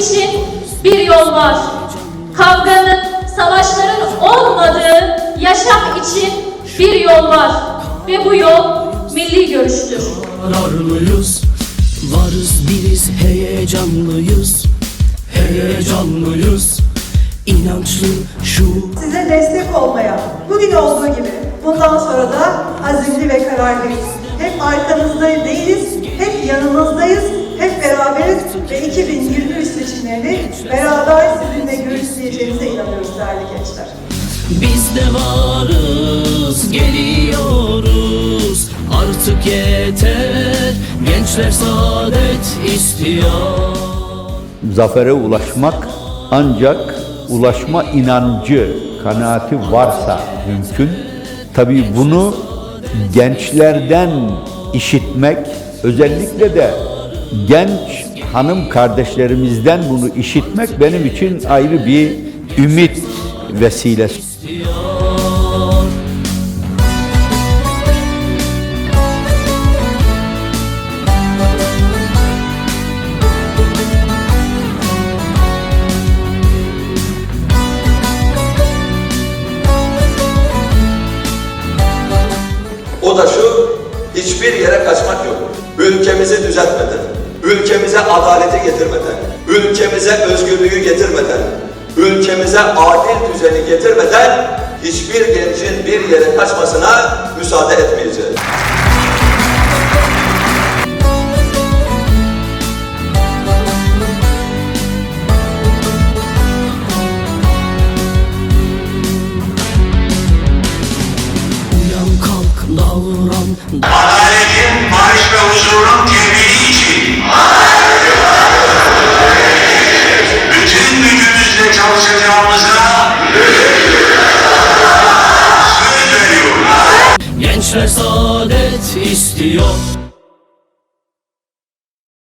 için bir yol var. Kavganın, savaşların olmadığı yaşam için bir yol var. Ve bu yol milli görüştür. Kararlıyız, varız biriz, heyecanlıyız, heyecanlıyız, inançlı şu. Size destek olmaya, bugün olduğu gibi bundan sonra da azimli ve kararlıyız. Hep arkanızda değiliz, hep yanınızdayız, hep beraberiz ve 2020 2023 seçimlerini beraber sizinle görüşleyeceğimize inanıyoruz değerli gençler. Biz de varız, geliyoruz Artık yeter, gençler saadet istiyor zafere ulaşmak ancak ulaşma inancı, kanaati varsa mümkün. Tabii bunu gençlerden işitmek, özellikle de genç hanım kardeşlerimizden bunu işitmek benim için ayrı bir ümit vesilesi. O da şu, hiçbir yere kaçmak yok. Ülkemizi düzeltmeden, ülkemize adaleti getirmeden, ülkemize özgürlüğü getirmeden, ülkemize adil düzeni getirmeden hiçbir gencin bir yere kaçmasına müsaade etmeyeceğiz. Uyan kalk davran, Adaletin, barış ve huzurun veriyoruz. gençler saadet istiyor